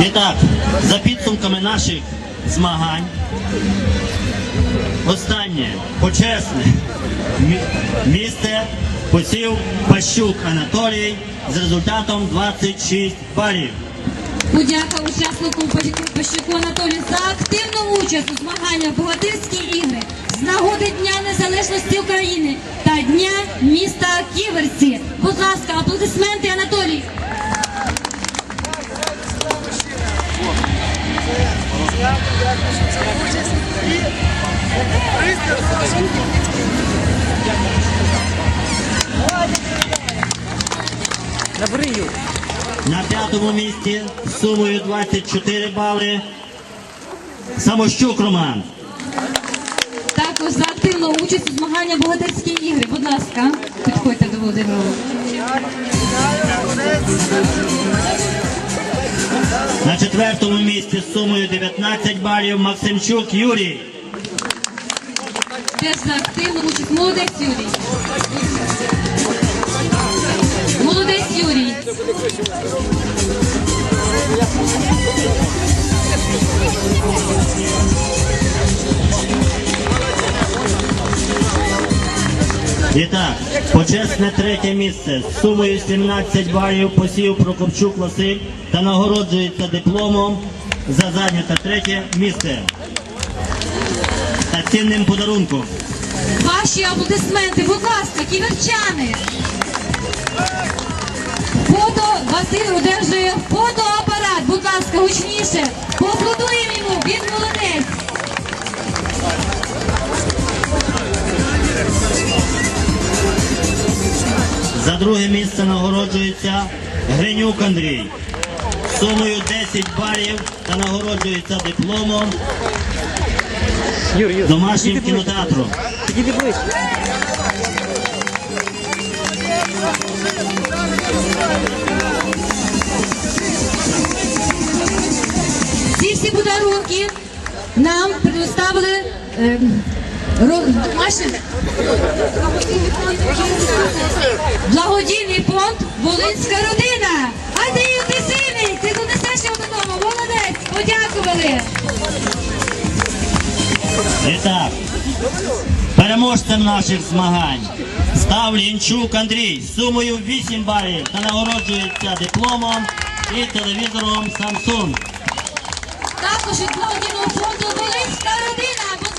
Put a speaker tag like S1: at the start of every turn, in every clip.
S1: І так, за підсумками наших змагань, останнє почесне місце посів Пащук Анатолій з результатом 26 балів.
S2: Подяка учаснику Пащуку Анатолію за активну участь у змаганнях Богатирські ігри з нагоди Дня Незалежності України та Дня міста
S3: Набери Юр.
S1: На п'ятому місці з сумою 24 бали Самощук Роман.
S2: Також за активну участь у змаганнях Богатирські ігри. Будь ласка, підходьте до Володимира.
S1: На четвертому місці з сумою 19 балів Максимчук Юрій.
S2: Теж за активну участь. Молодець Юрій. Молодець Юрій.
S1: І так, почесне третє місце з сумою 17 балів посів Прокопчук Василь та нагороджується дипломом за зайняте третє місце. Та цінним подарунком.
S2: Ваші аплодисменти, будь ласка, ківерчани. Фото Василь одержує фотоапарат. Будь ласка, гучніше. Поаплодуємо йому, він молодець.
S1: За друге місце нагороджується Гринюк Андрій. Сумою 10 балів та нагороджується дипломом домашнім кінотеатром.
S2: Ці всі подарунки нам предоставили е, Машин- благодійний фонд Волинська родина. Ти
S1: І так, переможцем наших змагань став Лінчук Андрій з сумою 8 балів та нагороджується дипломом і телевізором Samsung.
S2: Також від благодійного фонду Волинська родина.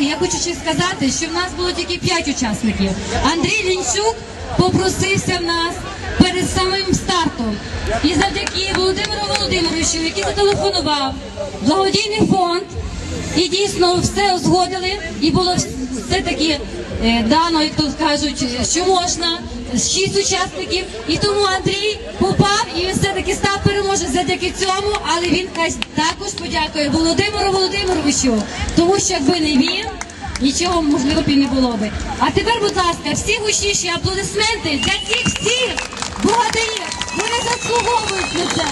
S2: Уваги. Я хочу ще сказати, що в нас було тільки 5 учасників. Андрій Лінчук попросився в нас перед самим стартом. І завдяки Володимиру Володимировичу, який зателефонував, благодійний фонд, і дійсно все узгодили, і було все-таки е, дано, як то кажуть, що можна. Шість учасників, і тому Андрій попав і він все-таки став переможцем завдяки цьому, але він також подякує Володимиру Володимировичу, тому що якби не він, нічого можливо б і не було би. А тепер, будь ласка, всі гучніші аплодисменти для цих всіх богатирів. Вони заслуговують на це.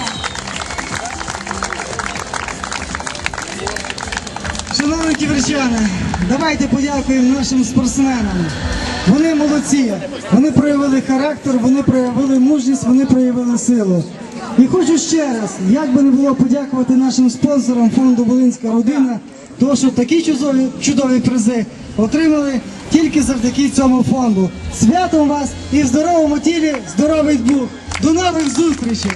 S4: Шановні ківерчани, давайте подякуємо нашим спортсменам. Вони молодці, вони проявили характер, вони проявили мужність, вони проявили силу. І хочу ще раз, як би не було подякувати нашим спонсорам фонду Волинська родина, тому що такі чудові, чудові призи отримали тільки завдяки цьому фонду. Святом вас і в здоровому тілі здоровий дух. До нових зустрічей!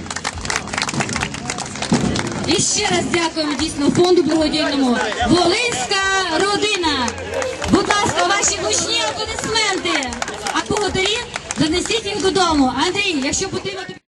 S2: І ще раз дякуємо дійсно фонду благодійному Волинська родина. аплодисменти. А богатирі занесіть їх додому. Андрій, якщо потрібно. тобі-